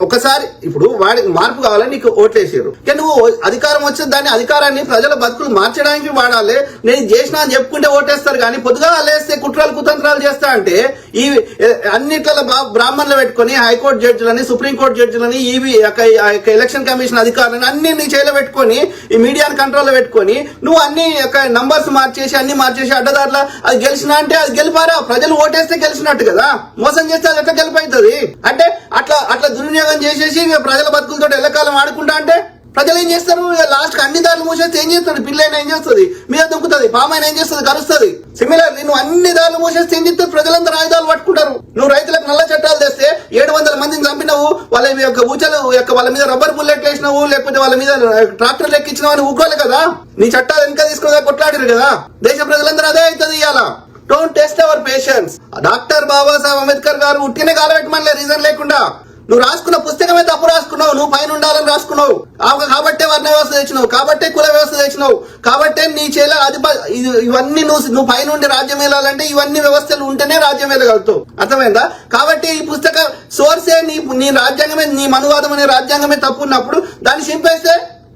ఒకసారి ఇప్పుడు వాడికి మార్పు కావాలని నీకు ఓట్లేసారు కానీ నువ్వు అధికారం వచ్చిన దాన్ని అధికారాన్ని ప్రజల బతుకులు మార్చడానికి వాడాలి. నేను చేసిన అని చెప్పుకుంటే ఓటేస్తారు కానీ పొద్దుగా లేస్తే కుట్రలు కుతంత్రాలు చేస్తా అంటే ఈ అన్నిట్ల బా- బ్రాహ్మణులు పెట్టుకొని హైకోర్టు జడ్జిలని సుప్రీంకోర్టు జడ్జిలని ఈవీ ఎలక్షన్ కమిషన్ అధికారులను అన్ని నీ చేలో పెట్టుకొని ఈ మీడియాని కంట్రోల్లో పెట్టుకొని నువ్వు అన్ని నంబర్స్ మార్చేసి అన్ని మార్చేసి అడ్డదారుల అది గెలిచినా అంటే అది గెలిపారా? ప్రజలు ఓటేస్తే గెలిచినట్టు కదా. మోసం చేస్తే అది ఎట్లా గెలిపవుతుంది అంటే అట్లా అట్లా దుర్వినియోగం చేసేసి ఇక ప్రజల బతుకులతో ఎల్లకాలం ఆడుకుంటా అంటే ప్రజలు ఏం చేస్తారు? లాస్ట్ అన్ని దారులు మూసేస్తే ఏం చేస్తాడు పిల్లైనా ఏం చేస్తుంది? మీద దుంకుతుంది పామైన ఏం చేస్తుంది? కలుస్తుంది సిమిలర్ నువ్వు అన్ని దారులు మూసేస్తే ఏం చేస్తారు ప్రజలందరూ ఆయుధాలు పట్టుకుంటారు. నువ్వు రైతులకు నల్ల చట్టాలు తెస్తే ఏడు వందల మందిని చంపినవు వాళ్ళ యొక్క ఊచలు యొక్క వాళ్ళ మీద రబ్బర్ బుల్లెట్ వేసినావు లేకపోతే వాళ్ళ మీద ట్రాక్టర్ ఎక్కించినావు అని ఊకోవాలి కదా? నీ చట్టాలు వెనక తీసుకుని కొట్లాడిరు కదా? దేశ ప్రజలందరూ అదే అవుతుంది ఇవాళ. Don't test our patience doctor Babasaheb Ambedkar garu ఉట్టిన కాలబెట్టమని reason లేకుండా నువ్వు రాసుకున్న పుస్తకమే తప్పు రాసుకున్నావు నువ్వు పైన ఉండాలని రాసుకున్నావు. ఆ- కాబట్టే వర్ణ వ్యవస్థ తెచ్చినావు కాబట్టే కుల వ్యవస్థ తెచ్చినావు కాబట్టే నీ చేల అధిప ఇవన్నీ నువ్వు నువ్వు పైన ఉండి రాజ్యం వెళ్ళాలంటే ఇవన్నీ వ్యవస్థలు ఉంటేనే రాజ్యం వెళ్ళగలుగుతావు అర్థమైందా? కాబట్టి ఈ పుస్తక సోర్సే నీ నీ రాజ్యాంగమే నీ మనువాదం అనే రాజ్యాంగమే తప్పు ఉన్నప్పుడు దాన్ని చింపేస్తే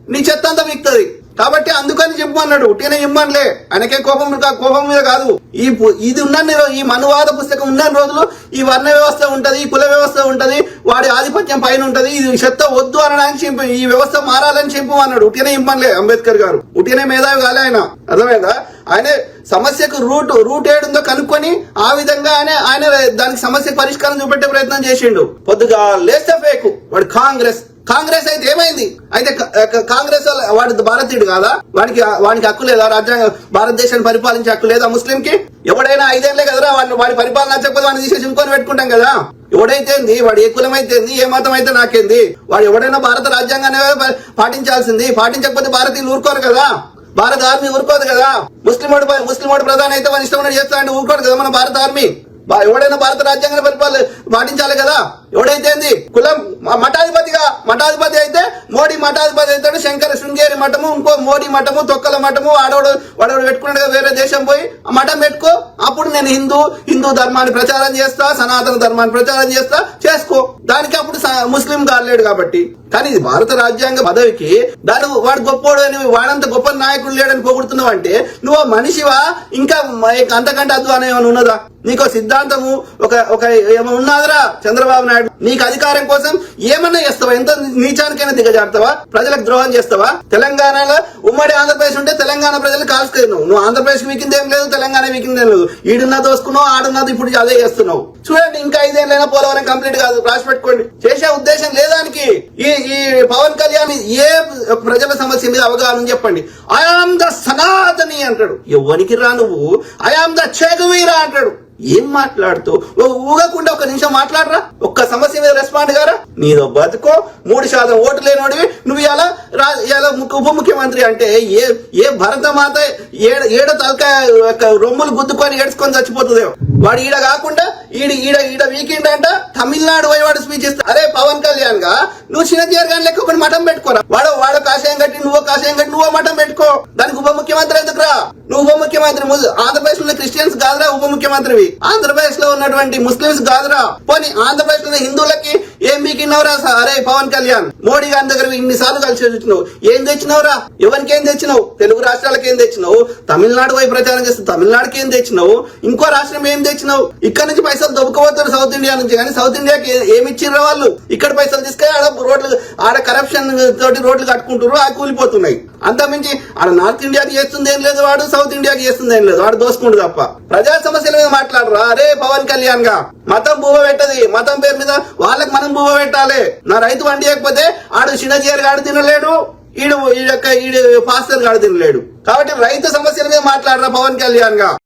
నీ చెత్త అంతా మిగుతుంది కాబట్టి అందుకని చెప్పమన్నాడు. ఉట్టినే చెప్పమనలే. ఆయనకే కోపం కోపం మీద కాదు. ఈ ఇది ఉన్న ఈ మనువాద పుస్తకం ఉన్న రోజులు ఈ వర్ణ వ్యవస్థ ఉంటది ఈ కుల వ్యవస్థ ఉంటది వాడి ఆధిపత్యం పైన ఉంటది ఇది చెత్త వద్దు అనడానికి చెప్పి ఈ వ్యవస్థ మారాలని చెప్పమన్నాడు. ఉట్టినే ఇమ్మనలే అంబేద్కర్ గారు. ఉట్టిగానే మేధావి కాలే ఆయన. అర్థమైందా? ఆయన సమస్యకు రూట్ రూట్ ఏడుందో కనుక్కొని ఆ విధంగా ఆయన ఆయన దానికి సమస్య పరిష్కారం చూపెట్టే ప్రయత్నం చేసిండు. పొద్దుగా లేస్తే ఫేకు. వాడు కాంగ్రెస్. కాంగ్రెస్ అయితే ఏమైంది? అయితే కాంగ్రెస్ వాడి భారతీయుడు కాదా? వాడికి వానికి హక్కు లేదా? రాజ్యాంగ భారతదేశాన్ని పరిపాలించే హక్కు లేదా ముస్లిం కి ఎవడైనా ఐదేళ్ళే కదరా వాడిని వాడి పరిపాలన నచ్చకపోతే వాడిని తీసేసి ఇంకొని పెట్టుకుంటాం కదా? ఎవడైతే ఏంది వాడు ఏ కులం ఏ మతం అయితే నాకేంది? వాడు ఎవడైనా భారత రాజ్యాంగాన్ని పాటించాల్సింది? పాటించకపోతే భారతీయులు ఊరుకోరు కదా? భారత ఆర్మీ ఊరుకోదు కదా? ముస్లిం వాడు ముస్లిం వాడు ప్రధాని అయితే వాడి ఇష్టం చేస్తా అంటే ఊరుకోడు కదా మన భారత ఆర్మీ? ఎవడైనా భారత రాజ్యాంగాన్ని పరిపాలన పాటించాలి కదా? ఎవడైతేంది? కులం మఠాధిపతి మఠాధిపతి అయితే మోడీ మఠాధిపతి అవుతాడు శంకర శృంగేరి మఠము ఇంకో మోడీ మఠము తొక్కల మఠము ఆడవాడు వాడవాడు పెట్టుకున్నాడు వేరే దేశం పోయి ఆ మఠం పెట్టుకో. అప్పుడు నేను హిందూ హిందూ ధర్మాన్ని ప్రచారం చేస్తా సనాతన ధర్మాన్ని ప్రచారం చేస్తా చేసుకో. దానికి అప్పుడు ముస్లిం కాలేడు కాబట్టి. కానీ ఇది భారత రాజ్యాంగ పదవికి దాని వాడు గొప్పోడు అని వాడంత గొప్ప నాయకుడు లేడని పోగొడుతున్నావు అంటే నువ్వు మనిషివా? ఇంకా అంతకంటే అద్దు అని ఏమైనా ఉన్నదా? నీకు సిద్ధాంతము ఒక ఒక ఏమో ఉన్నాదిరా చంద్రబాబు నాయుడు. నీకు అధికారం కోసం ఏమన్నా చేస్తావా? ఎంత నీచానికైనా దిగజారుతావా? ప్రజలకు ద్రోహం చేస్తావా? తెలంగాణలో ఉమ్మడి ఆంధ్రప్రదేశ్ ఉంటే తెలంగాణ ప్రజలు కాల్చుకున్నావు నువ్వు ఆంధ్రప్రదేశ్ వీకింది ఏం లేదు తెలంగాణ వీకింది ఏం లేదు. ఈడున్నా దోసుకున్నావు ఆడున్నది ఇప్పుడు అదే చేస్తున్నావు. చూడండి ఇంకా ఐదేళ్ళైనా పోలవరం కంప్లీట్ కాదు. రాసి పెట్టుకోండి. చేసే ఉద్దేశం లేదానికి ఈ ఈ పవన్ కళ్యాణ్ ఏ ప్రజల సమస్య మీద అవగాహన చెప్పండి. ఐఆమ్ ద సనాతని అంటాడు. ఎవరికి రా నువ్వు? ఐఆమ్ ద చెగువీరా అంటాడు. ఏం మాట్లాడుతూ? ఊగకుండా ఒక నిమిషం మాట్లాడరా? ఒక్క సమస్య మీద రెస్పాండ్ గారా? నీదో బతుకో మూడు శాతం ఓటు లేనోడివి. నువ్వు ఇలా ఇలా ఉప ముఖ్యమంత్రి అంటే ఏ ఏ భరత మాత ఏడ ఏడ తలక రొమ్ములు గుద్దుకొని ఏడ్చుకొని చచ్చిపోతుంది? వాడు ఈడ కాకుండా ఈడ ఈడ ఈడ వీకెండ్ అంట తమిళనాడు పోయి వాడు స్పీచ్ ఇస్తా. అరే పవన్ కళ్యాణ్గా నువ్వు చిన్నజీఆర్ గాని లెక్క ఒకటి మఠం పెట్టుకోరా? వాడు వాడు కాషాయం కట్టి నువ్వు కాషాయం కట్టి నువ్వు మఠం పెట్టుకో. దానికి ఉప ముఖ్యమంత్రి ఎందుకురా? నువ్వు ఉప ముఖ్యమంత్రి ఆంధ్రప్రదేశ్లో క్రిస్టియన్స్ కాదురా ఉప ముఖ్యమంత్రివి. ఆంధ్రప్రదేశ్లో ఉన్నటువంటి ముస్లింస్ కాదురా పోనీ ఆంధ్రప్రదేశ్లో హిందువులకి ఏం మీకిన్నవరా అరే పవన్ కళ్యాణ్? మోడీ గారి దగ్గర ఇన్ని సార్లు కలిసి వచ్చినావు ఏం తెచ్చినావురా? ఎవరికి ఏం తెచ్చినావు? తెలుగు రాష్ట్రాలకు ఏం తెచ్చినావు? తమిళనాడు వైపు ప్రచారం చేస్తే తమిళనాడుకి ఏం తెచ్చినావు? ఇంకో రాష్ట్రం ఏం తెచ్చినావు? ఇక్కడ నుంచి పైసలు దొబ్బకపోతారు సౌత్ ఇండియా నుంచి. కానీ సౌత్ ఇండియాకి ఏమి ఇచ్చిర్రా వాళ్ళు? ఇక్కడ పైసలు తీసుకొని ఆడ రోడ్లు ఆడ కరప్షన్ తోటి రోడ్లు కట్టుకుంటారు ఆ కూలిపోతున్నాయి. అంత మించి ఆడ నార్త్ ఇండియాకి చేస్తుంది ఏం లేదు వాడు? సౌత్ ఇండియాకి చేస్తుంది ఏం లేదు. వాడు దోసుకుంటు తప్ప. ప్రజా సమస్యల మీద మాట్లాడరా. అరే పవన్ కళ్యాణ్గా. మతం భూమ పెట్టది. మతం పేరు మీద వాళ్ళకి మనం భూమ పెట్టాలి. నా రైతు వండి చేయకపోతే ఆడు చిన్నజీయర్ గాడు తినలేడు ఈడు ఈ యొక్క ఈడు ఫాస్టర్ గాడు తినలేడు. కాబట్టి రైతు సమస్యల మీద మాట్లాడరా పవన్ కళ్యాణ్గా.